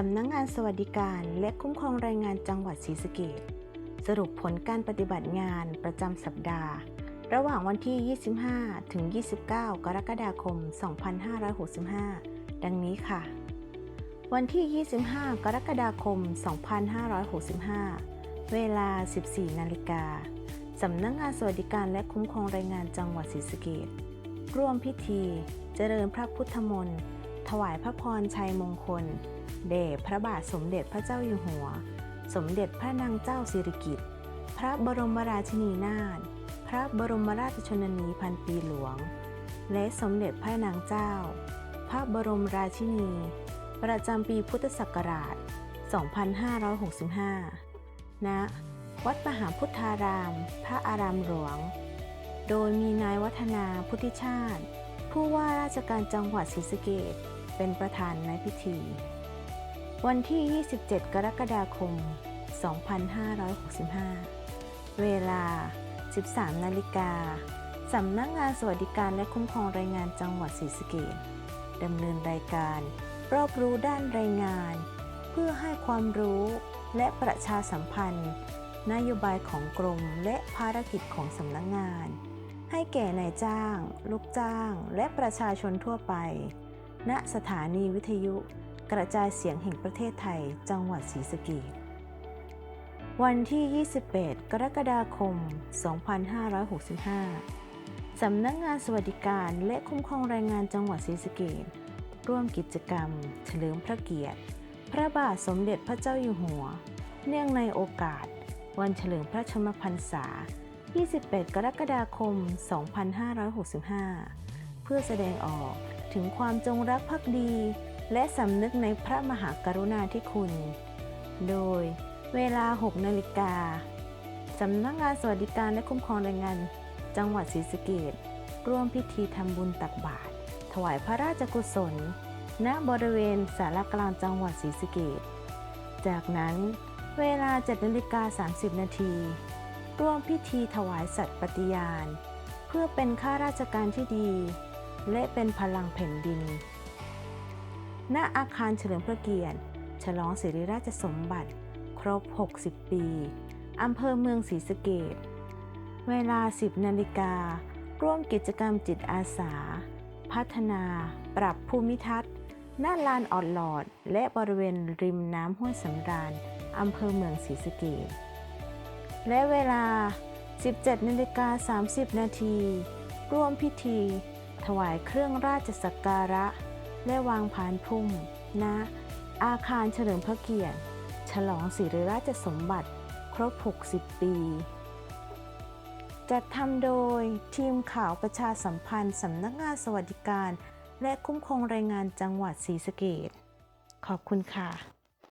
สำนักงงานสวัสดิการและคุ้มครองแรงงานจังหวัดศรีสะเกษสรุปผลการปฏิบัติงานประจำสัปดาห์ ระหว่างวันที่ 25 ถึง 29 กรกฎาคม 2565 ดังนี้ค่ะ วันที่ 25 กรกฎาคม 2565 เวลา 14 นาฬิกาสำนักงงานสวัสดิการและคุ้มครองแรงงานจังหวัดศรีสะเกษร่วมพิธี เจริญพระพุทธมนต์ ถวายพระพรชัยมงคล เดชพระบาทสมเด็จพระเจ้าอยู่หัว สมเด็จพระนางเจ้าสิริกิติ์ พระบรมราชินีนาถ พระบรมราชชนนีพันปีหลวง และสมเด็จพระนางเจ้า พระบรมราชินี ประจำปีพุทธศักราช 2565 ณ วัดมหาพุทธาราม พระอารามหลวง โดยมีนายวัฒนาพุทธิชาติผู้ว่าราชการจังหวัดศรีสะเกษ เป็นประธานในพิธี วันที่ 27 กรกฎาคม 2565 เวลา 13 นาฬิกาสำนักงานสวัสดิการและคุ้มครองแรงงานจังหวัดศรีสะเกษดำเนินรายการ รอบรู้ด้านแรงงาน เพื่อให้ความรู้และประชาสัมพันธ์ นโยบายของกรมและภารกิจของสำนักงาน ให้แก่นายจ้าง ลูกจ้าง และประชาชนทั่วไป ณสถานีวิทยุกระจายเสียงแห่งประเทศไทย จังหวัดศรีสะเกษวันที่28กรกฎาคม 2565 สำนักงานสวัสดิการและคุ้มครองแรงงานจังหวัดศรีสะเกษร่วมกิจกรรม เฉลิมพระเกียรติ พระบาทสมเด็จพระเจ้าอยู่หัว เนื่องในโอกาส วันเฉลิมพระชนมพรรษา 28 กรกฎาคม 2565 เพื่อแสดงออก ถึงความจงรักภักดี และสำนึกในพระมหากรุณาธิคุณ โดยเวลา 6 นาฬิกาสำนักงานสวัสดิการและคุ้มครองแรงงาน จังหวัดศรีสะเกษร่วมพิธีทำบุญตักบาตรถวายพระราชกุศล ณบริเวณสารกลางจังหวัดศรีสะเกษจากนั้นเวลา7นาฬิกา30 นาทีร่วมพิธีถวายสัตย์ปฏิญาณ เพื่อเป็นข้าราชการที่ดี และเป็นพลังแผ่นดินณอาคารเฉลิมพระเกียรติ ฉลองศิริราชสมบัติ ครบ 60 ปี อำเภอเมืองศรีสะเกษเวลา 10 นาฬิกา ร่วมกิจกรรมจิตอาสา พัฒนา ปรับภูมิทัศน์ หน้าลานออดหลอด และบริเวณริมน้ำห้วยสำราญอำเภอเมืองศรีสะเกษและเวลา 17นาฬิกา30 นาที ร่วมพิธี ถวายเครื่องราชสักการะ และวางพานพุ่มณอาคารเฉลิมพระเกียรติ ฉลองศิริราชสมบัติ ครบ 60 ปี จัดทำโดยทีมข่าวประชาสัมพันธ์สำนักงานสวัสดิการ และคุ้มครองแรงงานจังหวัดศรีสะเกษขอบคุณค่ะ